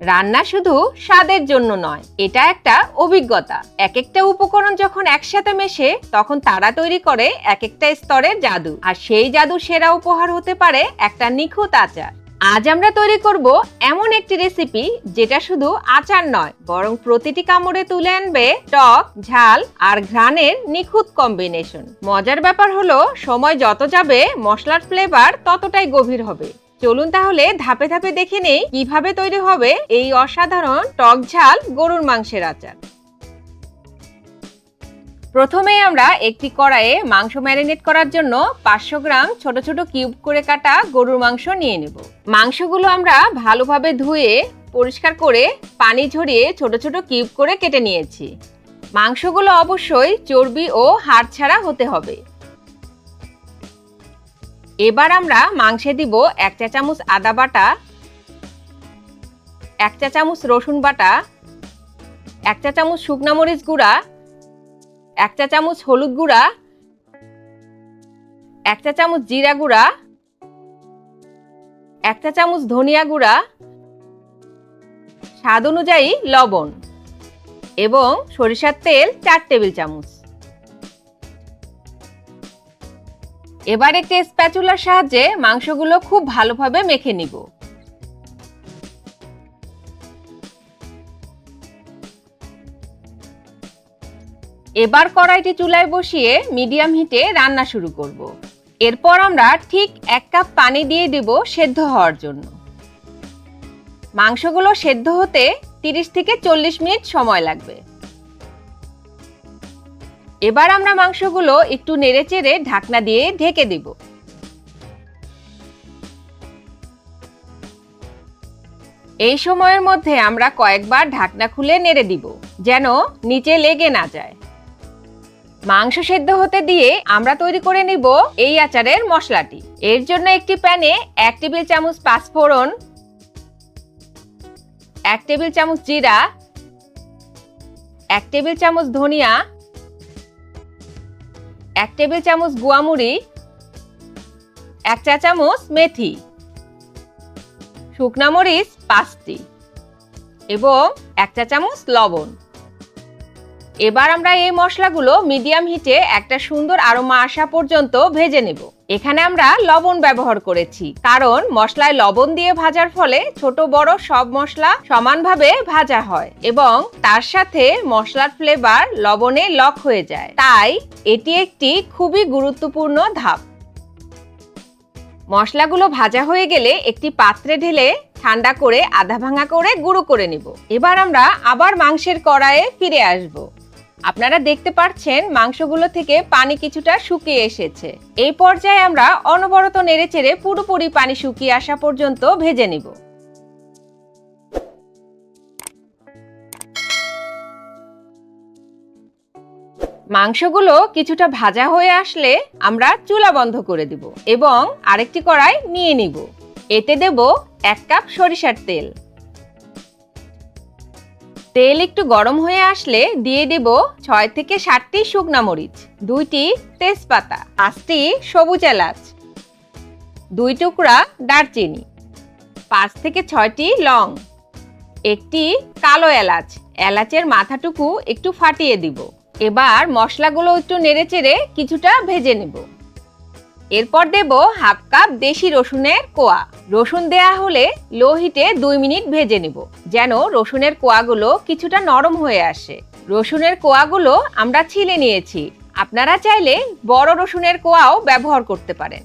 রান্না শুধু স্বাদের জন্য নয়, এটা একটা অভিজ্ঞতা। এক একটা উপকরণ যখন একসাথে মেশে, তখন তারা তৈরি করে এক একটা স্তরের জাদু। আর সেই জাদু সেরা উপহার হতে পারে একটা নিখুঁত আচার। আজ আমরা তৈরি করব এমন একটি রেসিপি যেটা শুধু আচার নয়, বরং প্রতিটি কামড়ে তুলে আনবে টক, ঝাল আর ঘ্রাণের নিখুঁত কম্বিনেশন মজার ব্যাপার হলো, সময় যত যাবে, মশলার ফ্লেভার ততটাই গভীর হবে। চলুন তাহলে ধাপে ধাপে দেখে নেই কীভাবে তৈরি হবে এই অসাধারণ টক ঝাল গরুর মাংসের আচার। প্রথমে আমরা একটি কড়াইয়ে মাংস ম্যারিনেট করার জন্য পাঁচশো গ্রাম ছোট ছোট কিউব করে কাটা গরুর মাংস নিয়ে নেব। মাংসগুলো আমরা ভালোভাবে ধুয়ে, পরিষ্কার করে পানি ঝরিয়ে ছোট ছোট কিউব করে কেটে নিয়েছি। মাংসগুলো অবশ্যই চর্বি ও হাড় ছাড়া হতে হবে। এবার আমরা মাংসে দিব এক চা চামচ আদা বাটা, এক চা চামচ রসুন বাটা, এক চা চামচ শুকনা মরিচ গুঁড়া, এক চা চামচ হলুদ গুঁড়া, এক চা চামচ জিরা গুঁড়া, এক চা চামচ ধনিয়া গুঁড়া, স্বাদ অনুযায়ী লবণ এবং সরিষার তেল চার টেবিল চামচ। এবার একটি স্প্যাচুলার সাহায্যে মাংসগুলো খুব ভালোভাবে মেখে নিব। এবার কড়াইটি চুলায় বসিয়ে মিডিয়াম হিটে রান্না শুরু করব। এরপর আমরা ঠিক এক কাপ পানি দিয়ে দেব সেদ্ধ হওয়ার জন্য। মাংসগুলো সেদ্ধ হতে তিরিশ থেকে চল্লিশ মিনিট সময় লাগবে। এবার আমরা মাংসগুলো একটু নেড়েচেড়ে ঢাকনা দিয়ে ঢেকে দিব। এই সময়ের মধ্যে আমরা কয়েকবার ঢাকনা খুলে নেড়ে দিব, যেন নিচে লেগে না যায়। মাংস সেদ্ধ হতে দিয়ে আমরা তৈরি করে নিব এই আচারের মশলাটি। এর জন্য একটি প্যানে এক টেবিল চামচ পাঁচফোড়ন, এক টেবিল চামচ জিরা, এক টেবিল চামচ ধনিয়া এক টেবিল চামচ গুয়ামুড়ি এক চা চামচ মেথি, শুকনা মরিচ পাঁচটি এবং এক চা চামচ লবণ। এবার আমরা এই মশলাগুলো মিডিয়াম হিটে একটা সুন্দর আরোমা আসা পর্যন্ত ভেজে নেব। এখানে আমরা লবণ ব্যবহার করেছি। কারণ মশলায় লবণ দিয়ে ভাজার ফলে ছোট, বড় সব মশলা সমানভাবে ভাজা হয় এবং তার সাথে মশলার ফ্লেভার লবণে লক হয়ে যায়। তাই এটি একটি খুবই গুরুত্বপূর্ণ ধাপ। মশলাগুলো ভাজা হয়ে গেলে একটি পাত্রে ঢেলে ঠান্ডা করে আধা ভাঙা করে গুঁড়ো করে নিব। এবার আমরা আবার মাংসের কড়াইয়ে ফিরে আসব। আপনারা দেখতে পাচ্ছেন মাংসগুলো থেকে পানি কিছুটা শুকিয়ে এসেছে। এই পর্যায়ে আমরা অনবরত নেড়েচেড়ে পুরোপুরি পানি শুকিয়ে আসা পর্যন্ত ভেজে নিব। মাংসগুলো কিছুটা ভাজা হয়ে আসলে আমরা চুলা বন্ধ করে দিব এবং আরেকটি কড়াই নিয়ে নিব। এতে দেব এক কাপ সরিষার তেল। তেল একটু গরম হয়ে আসলে দিয়ে দেব ছয় থেকে সাতটি শুকনা মরিচ, দুইটি তেজপাতা, পাঁচটি সবুজ এলাচ, দুই টুকরা দারচিনি, পাঁচ থেকে ছয়টি লং, একটি কালো এলাচ। এলাচের মাথাটুকু একটু ফাটিয়ে দিব। এবার মশলাগুলো একটু নেড়েচেড়ে কিছুটা ভেজে নেব। এরপর দেব হাফ কাপ দেশি রসুনের কোয়া। রসুন দেয়া হলে লো হিটে দুই মিনিট ভেজে নেব, যেন রসুনের কোয়াগুলো কিছুটা নরম হয়ে আসে। রসুনের কোয়াগুলো আমরা ছিলে নিয়েছি, আপনারা চাইলে বড় রসুনের কোয়াও ব্যবহার করতে পারেন।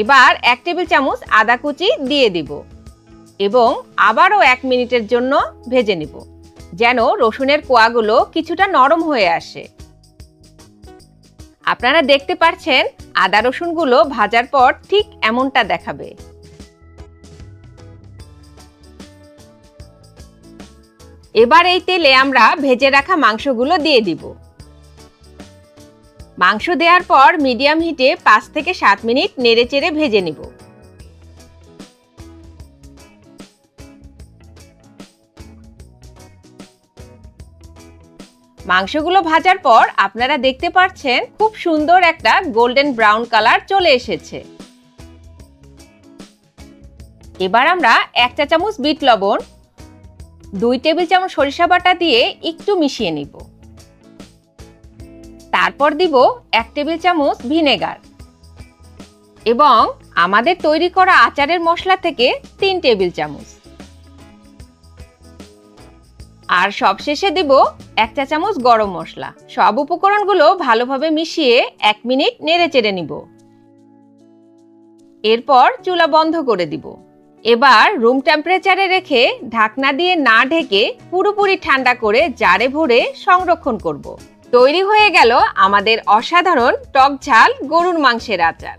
এবার এক টেবিল চামচ আদা কুচি দিয়ে দিব এবং আবারও এক মিনিটের জন্য ভেজে নিব, যেন রসুনের কোয়াগুলো কিছুটা নরম হয়ে আসে। আপনারা দেখতে পারছেন আদা রসুনগুলো ভাজার পর ঠিক এমনটা দেখাবে। এবার এই তেলে আমরা ভেজে রাখা মাংসগুলো দিয়ে দিব। মাংস দেওয়ার পর মিডিয়াম হিটে পাঁচ থেকে সাত মিনিট নেড়েচেড়ে ভেজে নিব। মাংসগুলো ভাজার পর আপনারা দেখতে পাচ্ছেন খুব সুন্দর একটা গোল্ডেন ব্রাউন কালার চলে এসেছে। এবার আমরা এক চা চামচ বিট লবণ, দুই টেবিল চামচ সরিষা বাটা দিয়ে একটু মিশিয়ে নিব। তারপর দিব এক টেবিল চামচ ভিনেগার এবং আমাদের তৈরি করা আচারের মশলা থেকে তিন টেবিল চামচ। আর সবশেষে দিব এক চা চামচ গরম মশলা। সব উপকরণগুলো ভালোভাবে মিশিয়ে এক মিনিট নেড়ে চেড়ে নিব। এরপর চুলা বন্ধ করে দিব। এবার রুম টেম্পারেচারে রেখে ঢাকনা দিয়ে না ঢেকে পুরোপুরি ঠান্ডা করে জারে ভরে সংরক্ষণ করব। তৈরি হয়ে গেল আমাদের অসাধারণ টক ঝাল গরুর মাংসের আচার।